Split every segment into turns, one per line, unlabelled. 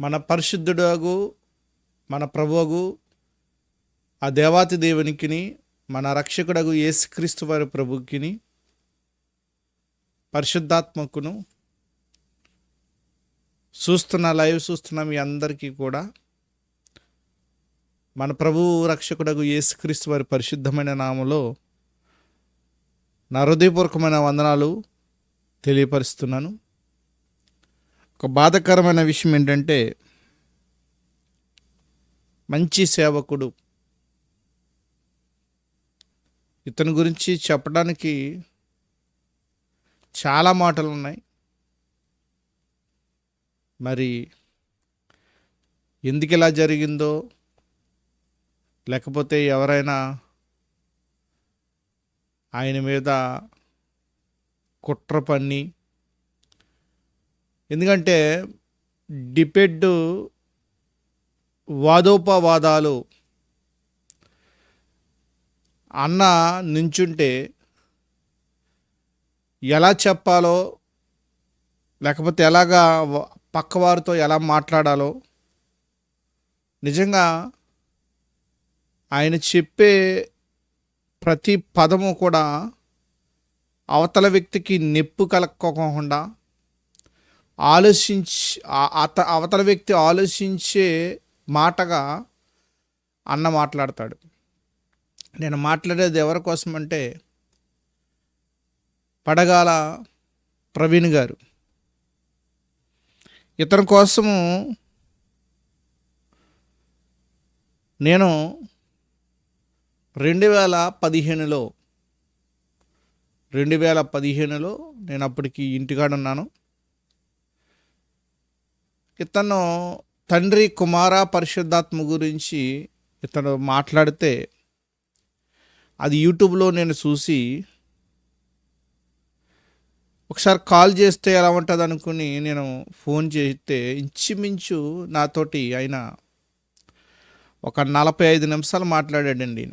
మన పరిశుద్ధుడగు మన ప్రభువగు ఆ దేవాతి దేవునికిని మన రక్షకుడగు యేసుక్రీస్తు వారి ప్రభుకిని పరిశుద్ధాత్మకును చూస్తున్న లైవ్ చూస్తున్న మీ అందరికీ కూడా మన ప్రభువు రక్షకుడగు యేసుక్రీస్తు వారి పరిశుద్ధమైన నామలో నా హృదయపూర్వకమైన వందనాలు తెలియపరుస్తున్నాను. ఒక బాధకరమైన విషయం ఏంటంటే మంచి సేవకుడు ఇతని గురించి చెప్పడానికి చాలా మాటలు ఉన్నాయి మరి ఎందుకు ఇలా జరిగిందో లేకపోతే ఎవరైనా ఆయన మీద కుట్ర పన్ని ఎందుకంటే డిపెడ్ వాదోపవాదాలు అన్న నించుంటే ఎలా చెప్పాలో లేకపోతే ఎలాగా పక్కవారితో ఎలా మాట్లాడాలో నిజంగా ఆయన చెప్పే ప్రతి పదము కూడా అవతల వ్యక్తికి నొప్పి కలక్కోకుండా ఆలోచించి అత అవతల వ్యక్తి ఆలోచించే మాటగా అన్న మాట్లాడతాడు. నేను మాట్లాడేది ఎవరి కోసం అంటే పడగాల ప్రవీణ్ గారు. ఇతని కోసము నేను రెండు వేల పదిహేనులో రెండు వేల పదిహేనులో నేను అప్పటికి ఇంటికాడ ఉన్నాను ఇతను తండ్రి కుమార పరిశుద్ధాత్మ గురించి ఇతను మాట్లాడితే అది యూట్యూబ్లో నేను చూసి ఒకసారి కాల్ చేస్తే ఎలా ఉంటుంది అనుకుని నేను ఫోన్ చేస్తే ఇంచుమించు నాతోటి ఆయన ఒక నలభై ఐదు నిమిషాలు మాట్లాడాడండి ఈయన.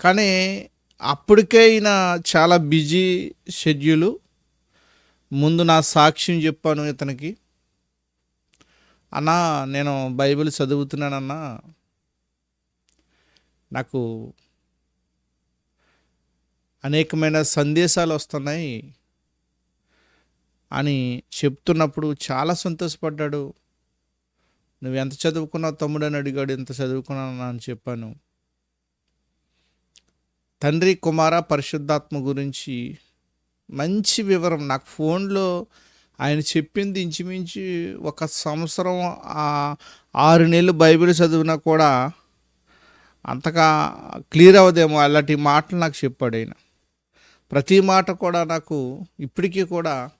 కానీ అప్పటికే ఈయన చాలా బిజీ షెడ్యూలు. ముందు నా సాక్ష్యం చెప్పాను ఇతనికి. అన్నా నేను బైబిల్ చదువుతున్నానన్నా. నాకు అనేకమైన సందేశాలు వస్తున్నాయి అని చెప్తున్నప్పుడు చాలా సంతోషపడ్డాడు. నువ్వు ఎంత చదువుకున్నావు తమ్ముడు? అని అడిగాడు. ఎంత చదువుకున్నాను అని చెప్పాను. తండ్రి కుమార పరిశుద్ధాత్మ గురించి మంచి వివరం నాకు ఫోన్లో ఆయన చెప్పింది ఇంచుమించు ఒక సంవత్సరం ఆరు నెలలు బైబిల్ చదివినా కూడా అంతగా క్లియర్ అవ్వదేమో అలాంటి మాటలు నాకు చెప్పాడు ఆయన. ప్రతి మాట కూడా నాకు ఇప్పటికీ కూడా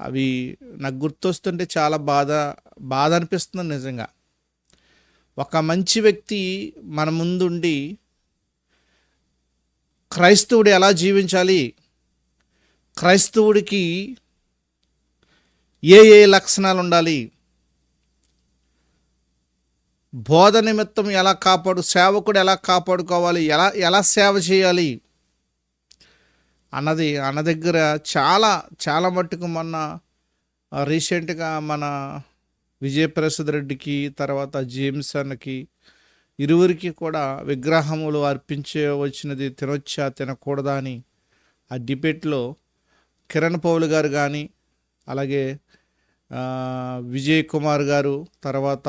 అవి నాకు గుర్తొస్తుంటే చాలా బాధ బాధ అనిపిస్తుంది నిజంగా. ఒక మంచి వ్యక్తి మన ముందుండి క్రైస్తవుడు ఎలా జీవించాలి? క్రైస్తవుడికి ఏ ఏ లక్షణాలు ఉండాలి బోధ నిమిత్తం ఎలా కాపాడు సేవకుడు ఎలా కాపాడుకోవాలి ఎలా ఎలా సేవ చేయాలి? అన్నది అన్న దగ్గర చాలా చాలా మట్టుకు మొన్న రీసెంట్గా మన విజయప్రసాద్ రెడ్డికి తర్వాత జేమ్స్ అన్నకి ఇరువురికి కూడా విగ్రహములు అర్పించే వచ్చినది తినొచ్చా తినకూడదా అని ఆ డిబేట్లో కిరణ్ పౌల్ గారు కానీ అలాగే విజయ్ కుమార్ గారు తర్వాత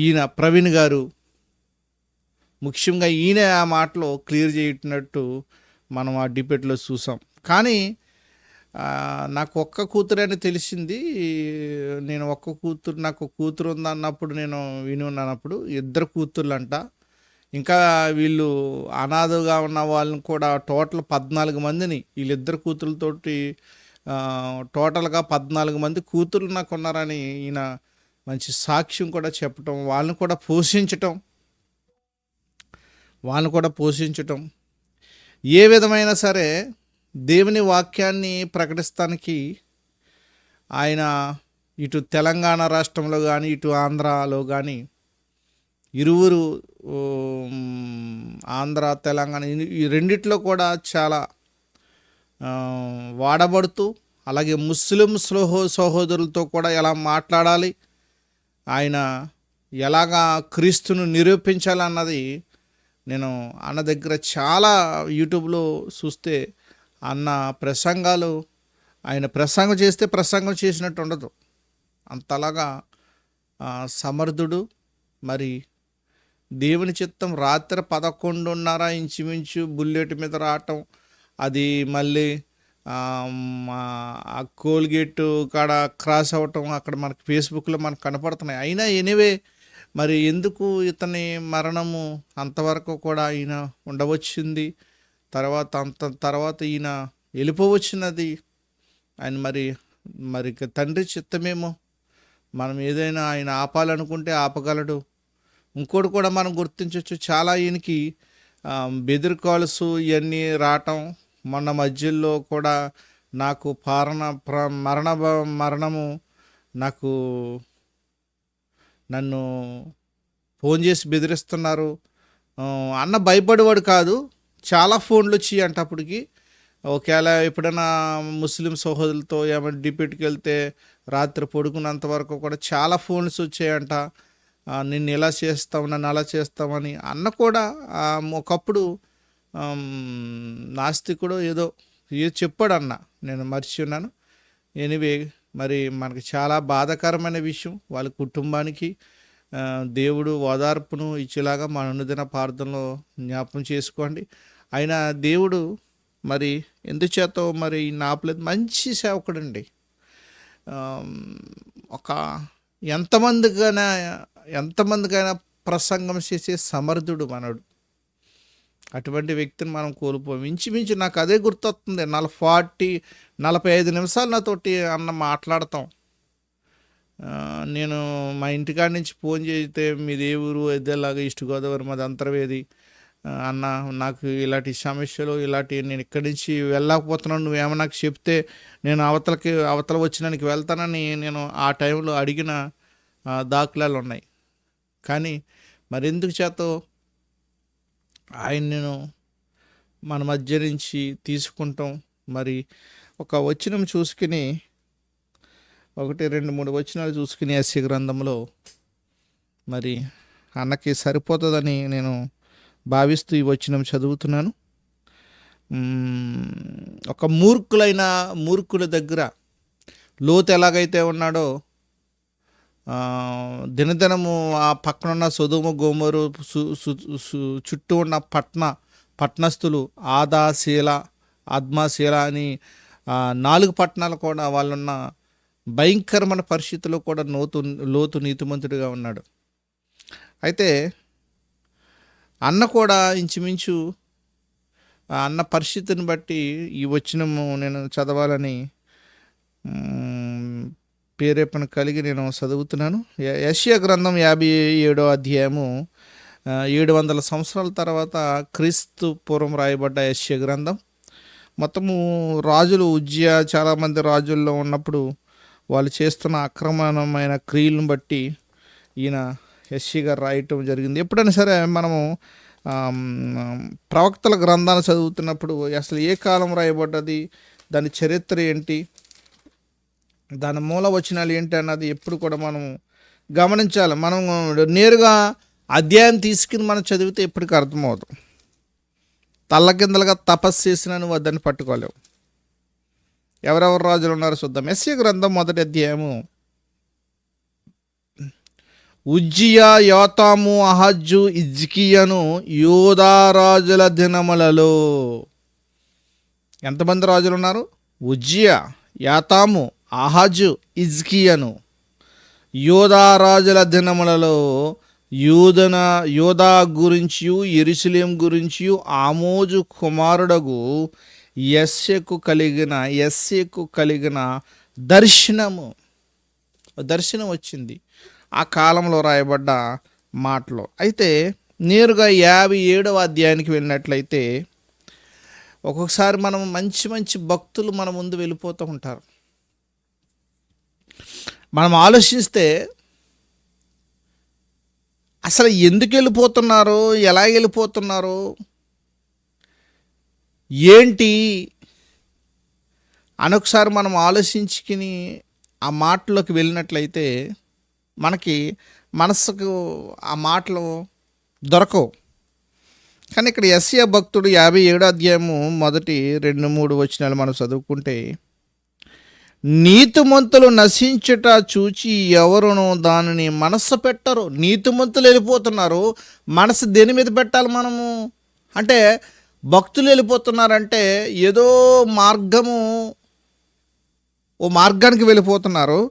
ఈయన ప్రవీణ్ గారు ముఖ్యంగా ఈయన ఆ మాటలో క్లియర్ చేయట్టినట్టు మనం ఆ డిబేట్లో చూసాం. కానీ నాకు ఒక్క కూతురు అని తెలిసింది. నేను ఒక్క కూతురు నాకు కూతురు ఉందన్నప్పుడు నేను విని ఉన్నానప్పుడు ఇద్దరు కూతుర్లు అంట ఇంకా వీళ్ళు అనాథగా ఉన్న వాళ్ళని కూడా టోటల్ పద్నాలుగు మందిని వీళ్ళిద్దరు కూతురులతోటి టోటల్గా పద్నాలుగు మంది కూతుర్లు నాకు ఉన్నారని ఈయన మంచి సాక్ష్యం కూడా చెప్పటం వాళ్ళని కూడా పోషించటం వాళ్ళని కూడా పోషించటం. ఏ విధమైన సరే దేవుని వాక్యాన్ని ప్రకటిస్తానికి ఆయన ఇటు తెలంగాణ రాష్ట్రంలో కానీ ఇటు ఆంధ్రాలో కానీ ఇరువురు ఆంధ్ర తెలంగాణ ఈ- రెండిట్లో కూడా చాలా వాడబడుతూ అలాగే ముస్లిం సహో సహోదరులతో కూడా ఎలా మాట్లాడాలి ఆయన ఎలాగా క్రీస్తును నిరూపించాలన్నది నేను అన్న దగ్గర చాలా యూట్యూబ్లో చూస్తే అన్న ప్రసంగాలు ఆయన ప్రసంగం చేస్తే ప్రసంగం చేసినట్టు ఉండదు. అంతలాగా సమర్థుడు మరి దేవుని చిత్తం రాత్రి పదకొండున్నర ఇంచుమించు బుల్లెట్ మీద రావటం అది మళ్ళీ ఆ, కోల్గేట్ కాడ క్రాస్ అవ్వటం అక్కడ మనకి ఫేస్బుక్లో మనకు కనపడుతున్నాయి. అయినా ఎనివే మరి ఎందుకు ఇతని మరణము అంతవరకు కూడా ఈయన ఉండవచ్చింది? తర్వాత అంత తర్వాత ఈయన వెళ్ళిపోవచ్చినది? ఆయన మరి మరి తండ్రి చిత్తమేమో? మనం ఏదైనా ఆయన ఆపాలనుకుంటే ఆపగలడు. ఇంకోటి కూడా మనం గుర్తించవచ్చు చాలా ఈయనకి ఆ, ఇవన్నీ రావటం మొన్న మధ్యలో కూడా నాకు పారణ ప్ర మరణ మరణము నాకు నన్ను ఫోన్ చేసి బెదిరిస్తున్నారు. అన్న భయపడేవాడు కాదు. చాలా ఫోన్లు వచ్చి అంట అప్పటికి. ఒకవేళ ఎప్పుడైనా ముస్లిం సహోదరులతో ఏమైనా డిప్యూటీకి వెళ్తే రాత్రి పడుకున్నంత వరకు కూడా చాలా ఫోన్స్ వచ్చాయంట నిన్ను ఇలా చేస్తాం నన్ను అలా చేస్తామని అన్న కూడా ఒకప్పుడు నాస్తికుడు ఏదో ఏదో చెప్పాడు అన్న నేను మర్చి ఉన్నాను. ఎనివే మరి మనకి చాలా బాధాకరమైన విషయం వాళ్ళ కుటుంబానికి దేవుడు ఓదార్పును ఇచ్చేలాగా మన అనుదిన ప్రార్థనలో జ్ఞాపం చేసుకోండి. ఆయన దేవుడు మరి ఎందుచేత మరి నాపలేదు? మంచి సేవకుడండి. ఒక ఎంతమందికైనా ఎంతమందికైనా ప్రసంగం చేసే సమర్థుడు మనడు. అటువంటి వ్యక్తిని మనం కోల్పోయాం. ఇంచుమించు నాకు అదే గుర్తొస్తుంది. నలభై ఫార్టీ నలభై ఐదు నిమిషాలు నాతోటి అన్న మాట్లాడతాం. నేను మా ఇంటికాడ నుంచి ఫోన్ చేస్తే మీది ఏ ఊరు ఇదేలాగా ఈస్ట్ గోదావరి మాది అంతర్వేది అన్న నాకు ఇలాంటి సమస్యలు ఇలాంటి నేను ఇక్కడి నుంచి వెళ్ళకపోతున్నాను నువ్వేమో నాకు చెప్తే నేను అవతలకి అవతల వచ్చినానికి వెళ్తానని నేను ఆ టైంలో అడిగిన దాఖలాలు ఉన్నాయి. కానీ మరెందుకు చేతో ఆయన మన మధ్య నుంచి తీసుకుంటాం. మరి ఒక వచనం చూసుకుని ఒకటి రెండు మూడు వచనాలు చూసుకుని ఎస్సీ గ్రంథంలో మరి అన్నకి సరిపోతుందని నేను భావిస్తూ ఈ వచనం చదువుతున్నాను. ఒక మూర్ఖులైన మూర్ఖుల దగ్గర లోతు ఎలాగైతే ఉన్నాడో దినదినము ఆ పక్కన ఉన్న సొదుము గోమరు సు- సు- చుట్టూ ఉన్న పట్న పట్నస్థులు ఆదా శీల అని నాలుగు పట్టణాలు కూడా వాళ్ళున్న భయంకరమైన పరిస్థితుల్లో కూడా లోతు లోతు నీతిమంతుడిగా ఉన్నాడు. అయితే అన్న కూడా ఇంచుమించు అన్న పరిస్థితిని బట్టి ఈ వచ్చినము నేను చదవాలని ప్రేరేపణ కలిగి నేను చదువుతున్నాను. య- గ్రంథం యాభై ఏడో అధ్యాయము ఏడు వందల సంవత్సరాల తర్వాత క్రీస్తు పూర్వం రాయబడ్డ యెషయా గ్రంథం. మొత్తము రాజులు ఉజ్జయ చాలామంది రాజుల్లో ఉన్నప్పుడు వాళ్ళు చేస్తున్న అక్రమమైన క్రియలను బట్టి ఈయన ఎస్సీగా గారు రాయటం జరిగింది. ఎప్పుడైనా సరే మనము ప్రవక్తల గ్రంథాన్ని చదువుతున్నప్పుడు అసలు ఏ కాలం రాయబడ్డది దాని చరిత్ర ఏంటి దాని మూల వచనాలు ఏంటి అన్నది ఎప్పుడు కూడా మనం గమనించాలి. మనం నేరుగా అధ్యాయం తీసుకుని మనం చదివితే ఎప్పటికీ అర్థమవుతాం తల్లకిందలుగా తపస్సు చేసిన నువ్వు దాన్ని పట్టుకోలేవు. ఎవరెవరు రాజులు ఉన్నారో చూద్దాం. ఎస్సీ గ్రంథం మొదటి అధ్యాయము. ఉజ్జియా యోతాము అహజ్జు ఇజ్కియను యోధారాజుల దినములలో. ఎంతమంది రాజులు ఉన్నారు? ఉజ్జియా యాతాము అహజు ఇజ్కియను యోధారాజుల దినములలో యూదన యోధా గురించి ఎరుసలేం గురించి ఆమోజు కుమారుడగు ఎస్యకు కలిగిన ఎస్యకు కలిగిన దర్శనము. దర్శనం వచ్చింది. ఆ కాలంలో రాయబడ్డ మాటలు. అయితే నేరుగా యాభై ఏడవ అధ్యాయానికి వెళ్ళినట్లయితే ఒక్కొక్కసారి మనం మంచి మంచి భక్తులు మన ముందు వెళ్ళిపోతూ ఉంటారు. మనం ఆలోచిస్తే అసలు ఎందుకు వెళ్ళిపోతున్నారు? ఎలా వెళ్ళిపోతున్నారు? ఏంటి? అనొకసారి ఒకసారి మనం ఆలోచించుకుని ఆ మాటలోకి వెళ్ళినట్లయితే మనకి మనస్సుకు ఆ మాటలు దొరకవు. కానీ ఇక్కడ ఎస్ఏ భక్తుడు యాభై ఏడో అధ్యాయము మొదటి రెండు మూడు వచనాలు మనం చదువుకుంటే నీతిమంతులు నశించుట చూచి ఎవరును దానిని మనస్సు పెట్టరు. నీతిమంతులు వెళ్ళిపోతున్నారు. మనసు దేని మీద పెట్టాలి మనము? అంటే భక్తులు వెళ్ళిపోతున్నారంటే ఏదో మార్గము ఓ మార్గానికి వెళ్ళిపోతున్నారు.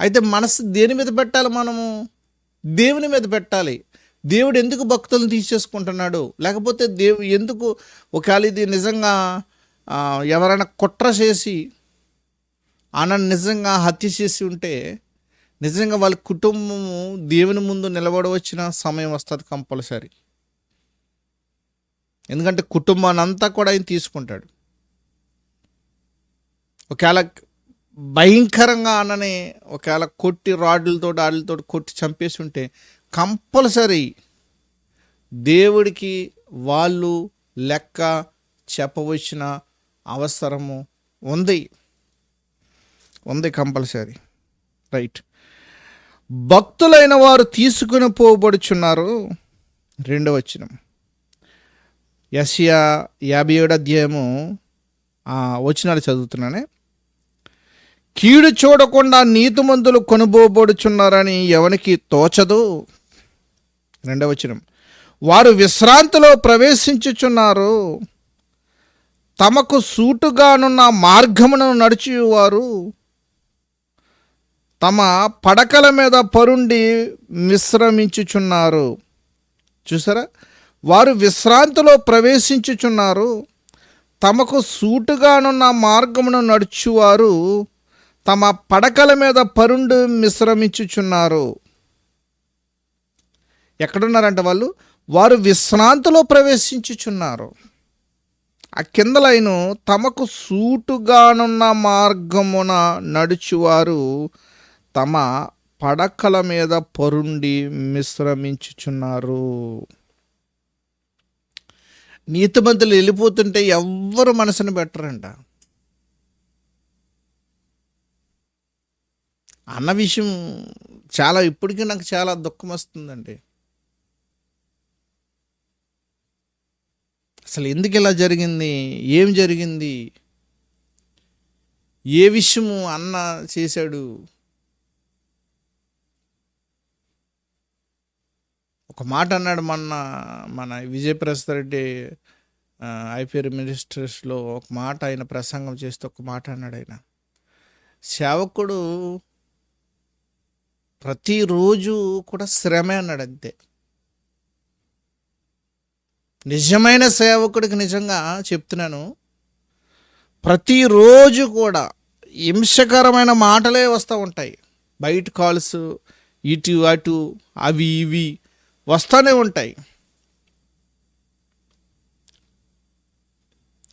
అయితే మనసు దేని మీద పెట్టాలి మనము? దేవుని మీద పెట్టాలి. దేవుడు ఎందుకు భక్తులను తీసేసుకుంటున్నాడు? లేకపోతే దేవు ఎందుకు ఒకవేళ ఇది నిజంగా ఎవరైనా కుట్ర చేసి ఆనని నిజంగా హత్య చేసి ఉంటే నిజంగా వాళ్ళ కుటుంబము దేవుని ముందు నిలబడవచ్చిన సమయం వస్తుంది కంపల్సరీ. ఎందుకంటే కుటుంబాన్ని అంతా కూడా ఆయన తీసుకుంటాడు. ఒకవేళ భయంకరంగా అన్నని ఒకవేళ కొట్టి రాడ్లతో ఆడలతో కొట్టి చంపేసి ఉంటే కంపల్సరీ దేవుడికి వాళ్ళు లెక్క చెప్పవలసిన అవసరము ఉంది. ఉంది కంపల్సరీ. రైట్. భక్తులైన వారు తీసుకుని పోబడుచున్నారు. రెండవ వచనం. యస్యా యాభై ఏడు అధ్యాయము వచనాలు చదువుతున్నానే. కీడు చూడకుండా నీతిమంతులు కొనుబోబడుచున్నారని ఎవనికి తోచదు? రెండవ వచనం. వారు విశ్రాంతిలో ప్రవేశించుచున్నారు. తమకు సూటుగానున్న మార్గమును నడిచేవారు తమ పడకల మీద పరుండి విశ్రమించుచున్నారు. చూసారా? వారు విశ్రాంతిలో ప్రవేశించుచున్నారు. తమకు సూటుగానున్న మార్గమును నడుచువారు తమ పడకల మీద పరుండు విశ్రమించుచున్నారు ఎక్కడున్నారంట వాళ్ళు? వారు విశ్రాంతిలో ప్రవేశించుచున్నారు. ఆ కింద లైను తమకు సూటుగానున్న మార్గమున నడుచువారు తమ పడకల మీద పరుండి మిశ్రమించుచున్నారు. నీతిమంతులు వెళ్ళిపోతుంటే ఎవ్వరు మనసును పెట్టరంట. అన్న విషయం చాలా ఇప్పటికీ నాకు చాలా దుఃఖం వస్తుందండి. అసలు ఎందుకు ఇలా జరిగింది? ఏం జరిగింది? ఏ విషయము అన్న చేశాడు? ఒక మాట అన్నాడు మొన్న మన విజయప్రసాద్ రెడ్డి ఐపీఆర్ మినిస్టర్స్లో ఒక మాట ఆయన ప్రసంగం చేస్తే ఒక మాట అన్నాడు ఆయన. సేవకుడు ప్రతిరోజు కూడా శ్రమే అన్నాడు అంతే. నిజమైన సేవకుడికి నిజంగా చెప్తున్నాను ప్రతిరోజు కూడా హింసకరమైన మాటలే వస్తూ ఉంటాయి. బయట కాల్స్ ఇటు అటు అవి ఇవి వస్తూనే ఉంటాయి.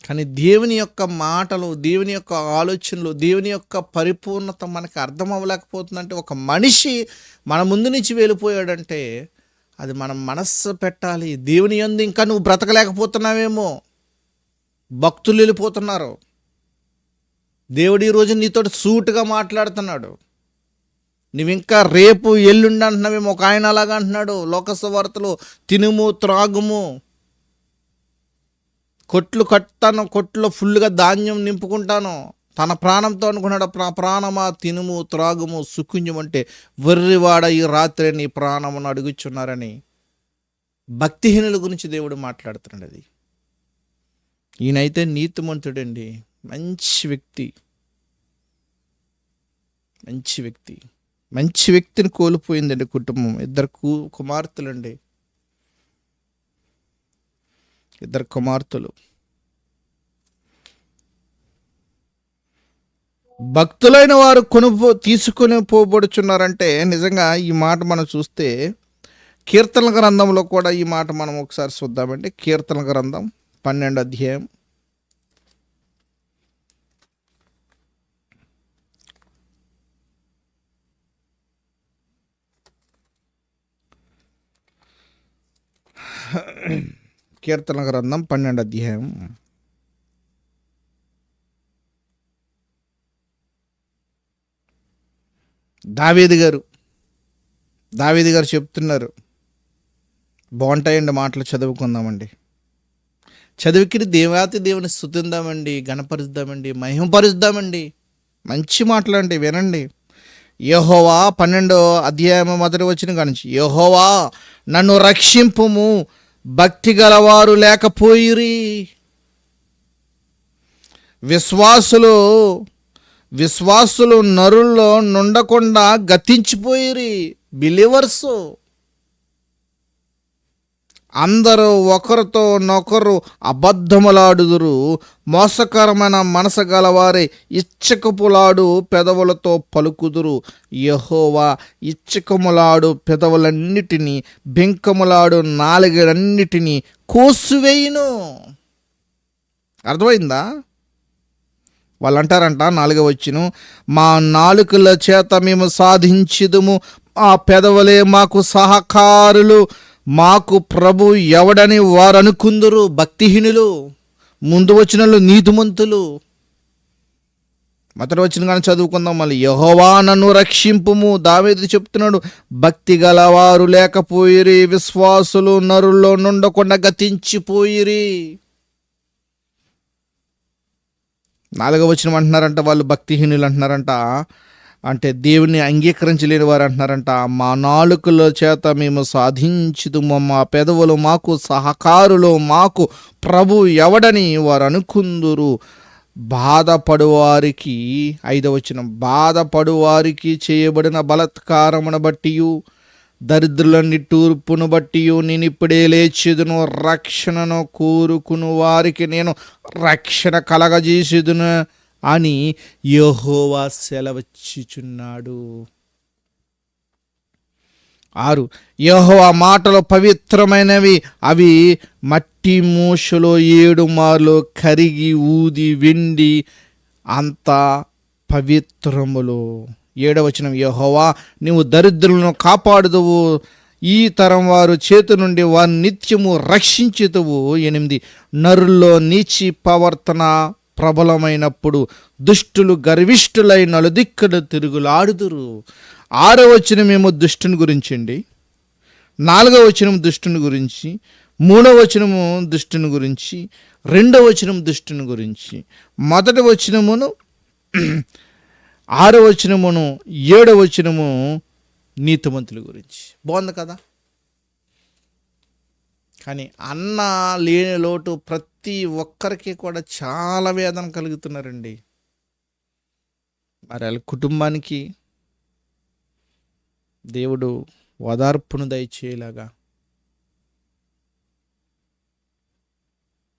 కానీ దేవుని యొక్క మాటలు దేవుని యొక్క ఆలోచనలు దేవుని యొక్క పరిపూర్ణత మనకి అర్థం అవ్వలేకపోతుందంటే ఒక మనిషి మన ముందు నుంచి వెళ్ళిపోయాడంటే అది మనం మనస్సు పెట్టాలి. దేవుని ఎందు ఇంకా నువ్వు బ్రతకలేకపోతున్నావేమో. భక్తులు వెళ్ళిపోతున్నారు. దేవుడు ఈరోజు నీతో సూటుగా మాట్లాడుతున్నాడు. నువ్వు ఇంకా రేపు ఎల్లుండి అంటున్నావేమో ఒక ఆయన అలాగా అంటున్నాడు. లోకసవార్తలు తినుము త్రాగుము. కొట్లు కట్టాను కొట్లో ఫుల్గా ధాన్యం నింపుకుంటాను. తన ప్రాణంతో అనుకున్నాడు ప్రాణమా తినుము త్రాగుము సుకుంజమంటే వెర్రివాడ ఈ రాత్రి నీ ప్రాణమును అడుగుచున్నారని. భక్తిహీనుల గురించి దేవుడు మాట్లాడుతున్నాడు అది. ఈయనైతే నీతిమంతుడండి. మంచి వ్యక్తి. మంచి వ్యక్తి. మంచి వ్యక్తిని కోల్పోయిందండి కుటుంబం. ఇద్దరు కు కుమార్తెలండి. ఇద్దరు కుమార్తెలు. భక్తులైన వారు కొనుపో తీసుకొని పోబడుచున్నారంటే నిజంగా ఈ మాట మనం చూస్తే కీర్తన గ్రంథంలో కూడా ఈ మాట మనం ఒకసారి చూద్దామండి. కీర్తన గ్రంథం పన్నెండు అధ్యాయం కీర్తన గ్రంథం పన్నెండు అధ్యాయం. దావేది గారు దావేది గారు చెప్తున్నారు బాగుంటాయండి మాటలు చదువుకుందామండి. చదివికి దేవాతి దేవుని స్థుతిందామండి గణపరుద్దామండి మహిమపరుద్దామండి. మంచి మాటలండి వినండి. యహోవా పన్నెండో అధ్యాయం మొదటి వచ్చిన కానించి యహోవా నన్ను రక్షింపుము భక్తి గలవారు లేకపోయిరి. విశ్వాసులు విశ్వాసులు నరుల్లో నుండకుండా గతించిపోయిరి. బిలీవర్సు అందరూ ఒకరితో నొకరు అబద్ధములాడుదురు. మోసకరమైన మనసు గలవారి ఇచ్చకపులాడు పెదవులతో పలుకుదురు. యహోవా ఇచ్చకములాడు పెదవులన్నిటినీ బెంకములాడు నాలుగన్నిటినీ కోసివేయును. అర్థమైందా? వాళ్ళు అంటారంట నాలుగవ వచ్చును. మా నాలుకల చేత మేము సాధించుదుము. ఆ పెదవులే మాకు సహకారులు. మాకు ప్రభు ఎవడని వారు అనుకుందరు భక్తిహీనులు ముందు వచ్చిన వాళ్ళు నీతిమంతులు. మొదటి వచ్చిన కానీ చదువుకుందాం మళ్ళీ. యహోవా నన్ను రక్షింపుము. దావేది చెప్తున్నాడు భక్తి గలవారు లేకపోయిరి విశ్వాసులు నరుల్లో నుండకుండా గతించిపోయిరి. నాలుగవ వచ్చిన అంటున్నారంట వాళ్ళు భక్తిహీనులు అంటున్నారంట. అంటే దేవుని అంగీకరించలేని వారు అంటున్నారంట మా నాలుకల చేత మేము సాధించుదు మా పెదవులు మాకు సహకారులు మాకు ప్రభు ఎవడని వారు అనుకుందురు. బాధపడువారికి ఐదవచనం బాధపడువారికి చేయబడిన బలత్కారమును బట్టి దరిద్రుల నిట్టూర్పును బట్టి నేను ఇప్పుడే లేచిదును రక్షణను కోరుకును వారికి నేను రక్షణ కలగజేసేదును అని యహోవా సెలవచ్చుచున్నాడు. ఆరు యహోవా మాటలు పవిత్రమైనవి అవి మట్టి మూషలో ఏడు మార్లు కరిగి ఊది వెండి అంత పవిత్రములు. ఏడవచనం యహోవా నీవు దరిద్రులను కాపాడుదువు ఈ తరం వారు చేతి నుండి వారి నిత్యము రక్షించుతువు ఎనిమిది నరుల్లో నీచి ప్రవర్తన ప్రబలమైనప్పుడు దుష్టులు గర్విష్ఠులై నలుదిక్కలు తిరుగులాడుదురు. ఆరో వచ్చిన మేము దుష్టుని గురించి అండి నాలుగవ వచనం దుష్టుని గురించి మూడవ వచనము దుష్టుని గురించి రెండవ వచనం దుష్టుని గురించి. మొదటి వచనమును ఆరో వచనమును ఏడవ వచనము నీతిమంతుల గురించి. బాగుంది కదా? కానీ అన్న లేని లోటు ప్రతి ప్రతి ఒక్కరికి కూడా చాలా వేదన కలుగుతున్నారండి. మరి వాళ్ళ కుటుంబానికి దేవుడు ఓదార్పును దయచేయలాగా.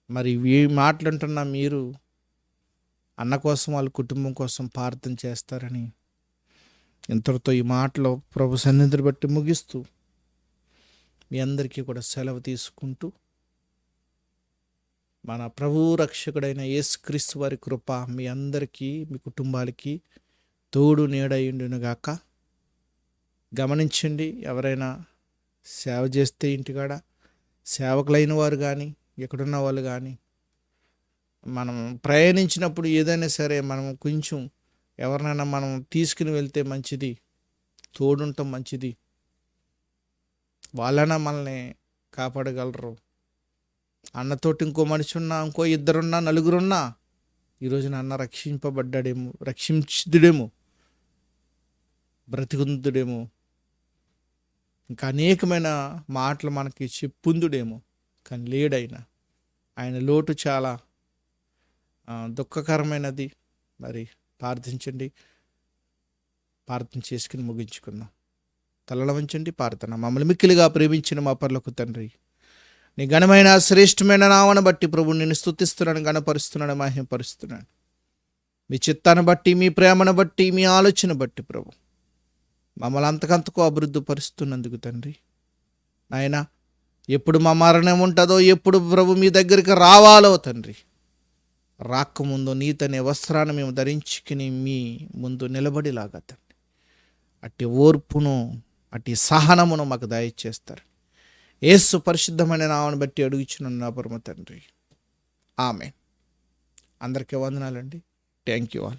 మరి ఈ మాటలుంటున్న మీరు అన్న కోసం వాళ్ళ కుటుంబం కోసం ప్రార్థన చేస్తారని ఇంతటితో ఈ మాటలో ప్రభు సన్నిధిని బట్టి ముగిస్తూ మీ అందరికీ కూడా సెలవు తీసుకుంటూ మన ప్రభు రక్షకుడైన యేసుక్రీస్తు వారి కృప మీ అందరికీ మీ కుటుంబాలకి తోడు నీడయుండునుగాక. గమనించండి ఎవరైనా సేవ చేస్తే ఇంటికాడ సేవకులైన వారు కానీ ఎక్కడున్న వాళ్ళు కానీ మనం ప్రయాణించినప్పుడు ఏదైనా సరే మనం కొంచెం ఎవరినైనా మనం తీసుకుని వెళ్తే మంచిది తోడుంటాం మంచిది. వాళ్ళైనా మనల్ని కాపాడగలరు. అన్నతోటి ఇంకో మనిషి ఉన్నా ఇంకో ఇద్దరున్నా నలుగురున్నా ఈరోజు అన్న రక్షింపబడ్డాడేమో రక్షించుడేమో బ్రతికుందుడేమో ఇంకా అనేకమైన మాటలు మనకి చెప్పుందుడేమో కానీ లేడైనా. ఆయన లోటు చాలా దుఃఖకరమైనది. మరి ప్రార్థించండి. ప్రార్థన చేసుకుని ముగించుకుందాం. తలల వంచండి ప్రార్థన. మమ్మల్ని మిక్కిలిగా ప్రేమించిన మా పర్లకు తండ్రి నీ ఘనమైన శ్రేష్టమైన నామను బట్టి ప్రభు నేను స్థుతిస్తున్నాను గణపరుస్తున్నాను మహింపరుస్తున్నాను మీ చిత్తాన్ని బట్టి మీ ప్రేమను బట్టి మీ ఆలోచన బట్టి ప్రభు. మమ్మల్ని అంతకంతకు అభివృద్ధి పరుస్తున్నందుకు తండ్రి. నాయన ఎప్పుడు మా మరణం ఉంటుందో ఎప్పుడు ప్రభు మీ దగ్గరికి రావాలో తండ్రి. రాకముందు నీతనే వస్త్రాన్ని మేము ధరించుకుని మీ ముందు నిలబడిలాగా తండ్రి. అట్టి ఓర్పును అట్టి సహనమును మాకు దయచేస్తారు. ఏసు పరిశుద్ధమైన నామను బట్టి అడుగుచున్న నా పరమ తండ్రి. ఆమె అందరికీ వందనాలండి. Thank you all.